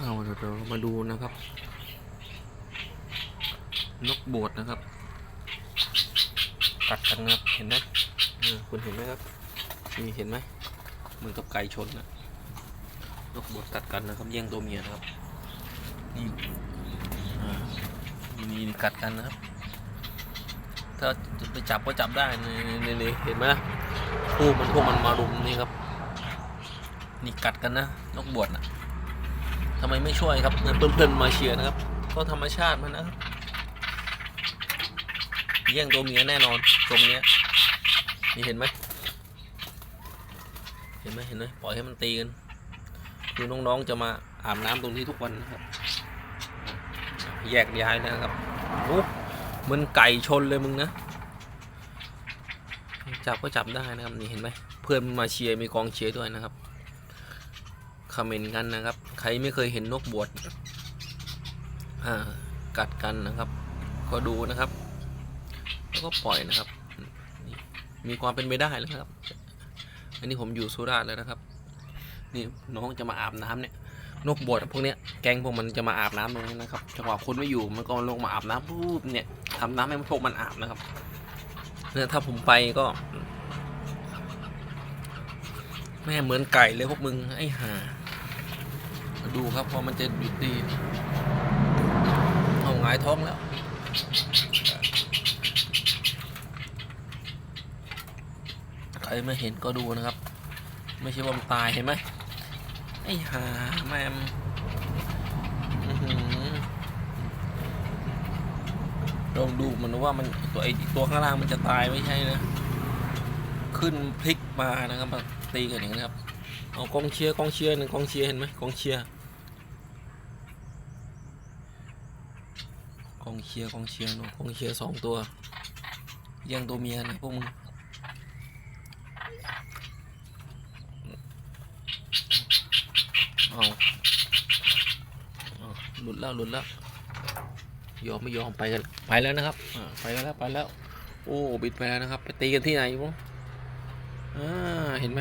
เอาเดี๋ยวเรามาดูนะครับ นกบวชนะครับ กัดกันนะครับ เห็นไหมคุณเห็นไหมครับนี่เห็นไหมเหมือนกับไก่ชนนะนกบวชกัดกันนะครับ แย่งตัวเมียนะครับ นี่นี่กัดกันนะครับ ถ้าไปจับก็จับได้นี่นี่นี่เห็นไหมนะพวกมันพวกมันมารุมนี่ครับ นี่กัดกันนะ นกบวชนะ ทำไมไม่ช่วยครับเพื่อนๆมาเชียร์นะครับ ก็ธรรมชาติมันนะครับแย่งตัวเมียแน่นอนตรงเนี้ยนี่เห็นไหมเห็นไหมเห็นไหมปล่อยให้มันตีกันคือน้องๆจะมาอาบน้ำตรงนี้ทุกวันนะครับ แยกย้ายนะครับโอ้มือนไก่ชนเลยมึงนะจับก็จับได้นะครับนี่เห็นไหมเพื่อนมาเชียร์มีกองเชียร์ด้วยนะครับ คอมเมนต์กันนะครับ ใครไม่เคยเห็นนกบวชกัดกันนะครับ ก็ดูนะครับ แล้วก็ปล่อยนะครับ มีความเป็นไปได้แล้วครับ อันนี้ผมอยู่สุราษฎร์แล้วนะครับ นี่น้องจะมาอาบน้ำเนี่ย นกบวชพวกเนี้ย แกงพวกมันจะมาอาบน้ำตรงนี้นะครับ จังหวะคนไม่อยู่มันก็ลงมาอาบน้ำปุ๊บเนี่ยทำน้ำให้พวกมันอาบนะครับ เนี่ยถ้าผมไปก็แม่เหมือนไก่เลยพวกมึงไอ้ห่า ดูครับพอมันจะหยุดดีเอาหงายท้องแล้ว ใครไม่เห็นก็ดูนะครับ ไม่ใช่ว่ามันตายเห็นไหมไอ้ห่าแมมลองดูมันว่ามันตัวไอตัวข้างล่างมันจะตายไม่ใช่นะ ขึ้นพลิกมานะครับตีกันอย่างนี้ครับเอากองเชียร์กองเชียร์หนึ่งกองเชียร์เห็นไหมกองเชียร์ กองเชียร์กองเชียร์หนูกองเชียร์สองตัวย่งตัวเมียนะพวกมึงเอาหลุดแล้วหลุดแล้วยอมไม่ยอมไปกันไปแล้วนะครับอไปกันแล้วไปแล้ว โอ้บิดไปแล้วนะครับ ไปตีกันที่ไหนมั้งอ่าเห็นไหม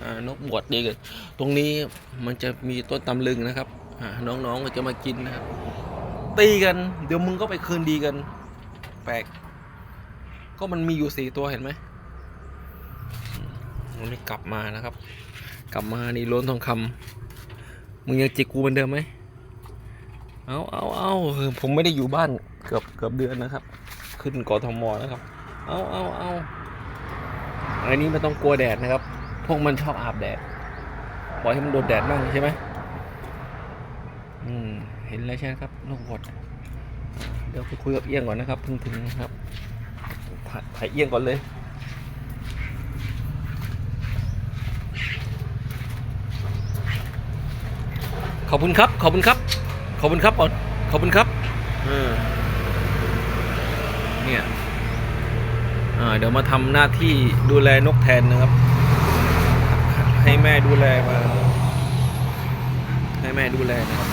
อ่านกบวชดีกันตรงนี้มันจะมีต้นตำลึงนะครับอ่าน้องๆก็จะมากินนะครับ ตีกัน เดี๋ยวมึงก็ไปคืนดีกัน แปลก ก็มันมีอยู่สี่ตัวเห็นไหมมันไม่กลับมานะครับ กลับมานี่ล้นทองคำมึงยังจิกกูเหมือนเดิมไหมเอาเอาเอาผมไม่ได้อยู่บ้านเกือบเกือบเดือนนะครับ ขึ้นกทมนะครับ เอาเอาเอาอันนี้ไม่ต้องกลัวแดดนะครับ พวกมันชอบอาบแดด ปล่อยให้มันโดนแดดบ้างใช่ไหมอืม เห็นแล้วใช่ไหมครับนกบดเดี๋ยวไปคุยกับเอี้ยงก่อนนะครับเพิ่งถึงนะครับถ่ายถ่ายเอี้ยงก่อนเลยขอบคุณครับ ขอบคุณครับ ขอบคุณครับก่อนขอบคุณครับเออเนี่ยอ่าเดี๋ยวมาทำหน้าที่ดูแลนกแทนนะครับ ให้แม่ดูแลมา ให้แม่ดูแลนะครับ